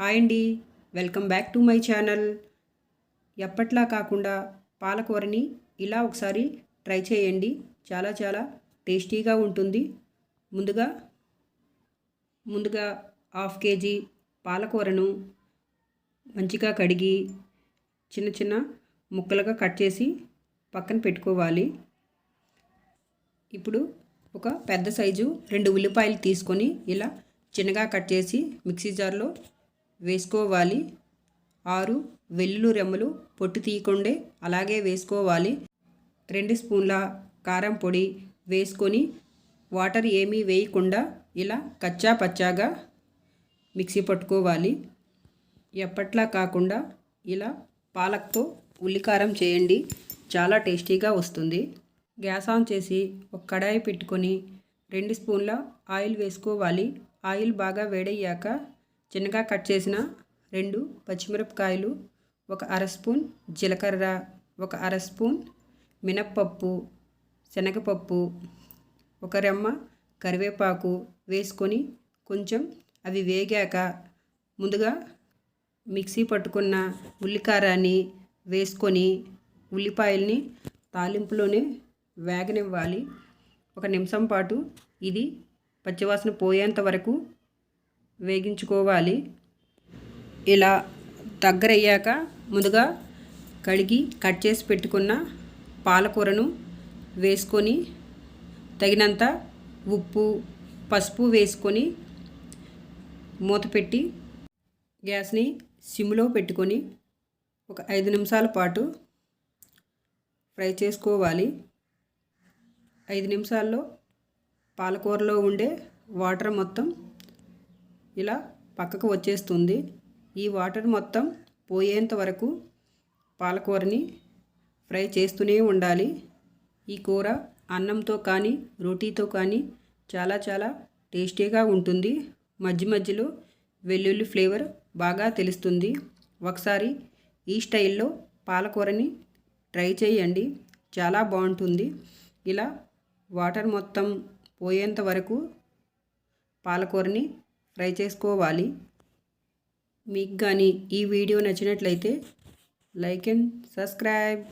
Hi అండి. Welcome back to my channel. ఎప్పట్లా కాకుండా పాలకూరని ఇలా ఒకసారి ట్రై చేయండి. చాలా చాలా టేస్టీగా ఉంటుంది. ముందుగా ముందుగా హాఫ్ కేజీ పాలకూరను మంచిగా కడిగి చిన్న చిన్న ముక్కలుగా కట్ చేసి పక్కన పెట్టుకోవాలి. ఇప్పుడు ఒక పెద్ద సైజు రెండు ఉల్లిపాయలు తీసుకొని ఇలా చిన్నగా కట్ చేసి మిక్సీ జార్లో వేసుకోవాలి. ఆరు వెల్లుల్లి రెమ్మలు పొట్టు తీయకుండే అలాగే వేసుకోవాలి. రెండు స్పూన్ల కారం పొడి వేసుకొని వాటర్ ఏమీ వేయకుండా ఇలా కచ్చా పచ్చాగా మిక్సీ పట్టుకోవాలి. ఎప్పట్లా కాకుండా ఇలా పాలక్తో ఉల్లికారం చేయండి. చాలా టేస్టీగా వస్తుంది. గ్యాస్ ఆన్ చేసి ఒక కడాయి పెట్టుకొని రెండు స్పూన్ల ఆయిల్ వేసుకోవాలి. ఆయిల్ బాగా వేడయ్యాక చిన్నగా కట్ చేసిన రెండు పచ్చిమిరపకాయలు ఒక అర స్పూన్ జీలకర్ర ఒక అర స్పూన్ మినప్పప్పు శనగపప్పు ఒక రెమ్మ కరివేపాకు వేసుకొని కొంచెం అవి వేగాక ముందుగా మిక్సీ పట్టుకున్న ఉల్లికారాన్ని వేసుకొని ఉల్లిపాయల్ని తాలింపులోనే వేగనివ్వాలి. ఒక నిమిషం పాటు ఇది పచ్చివాసన పోయేంత వరకు వేగించుకోవాలి. ఇలా దగ్గరయ్యాక ముందుగా కడిగి కట్ చేసి పెట్టుకున్న పాలకూరను వేసుకొని తగినంత ఉప్పు పసుపు వేసుకొని మూత పెట్టి గ్యాస్ని సిమ్లో పెట్టుకొని ఒక ఐదు నిమిషాల పాటు ఫ్రై చేసుకోవాలి. ఐదు నిమిషాల్లో పాలకూరలో ఉండే వాటర్ మొత్తం ఇలా పక్కకు వచ్చేస్తుంది. ఈ వాటర్ మొత్తం పోయేంత వరకు పాలకూరని ఫ్రై చేస్తూనే ఉండాలి. ఈ కూర అన్నంతో కానీ రోటీతో కానీ చాలా చాలా టేస్టీగా ఉంటుంది. మధ్య మధ్యలో వెల్లుల్లి ఫ్లేవర్ బాగా తెలుస్తుంది. ఒకసారి ఈ స్టైల్లో పాలకూరని ట్రై చేయండి. చాలా బాగుంటుంది. ఇలా వాటర్ మొత్తం పోయేంత వరకు పాలకూరని ఫ్రై చేసుకోవాలి. మీకు కానీ ఈ వీడియో నచ్చినట్లయితే లైక్ అండ్ సబ్స్క్రైబ్.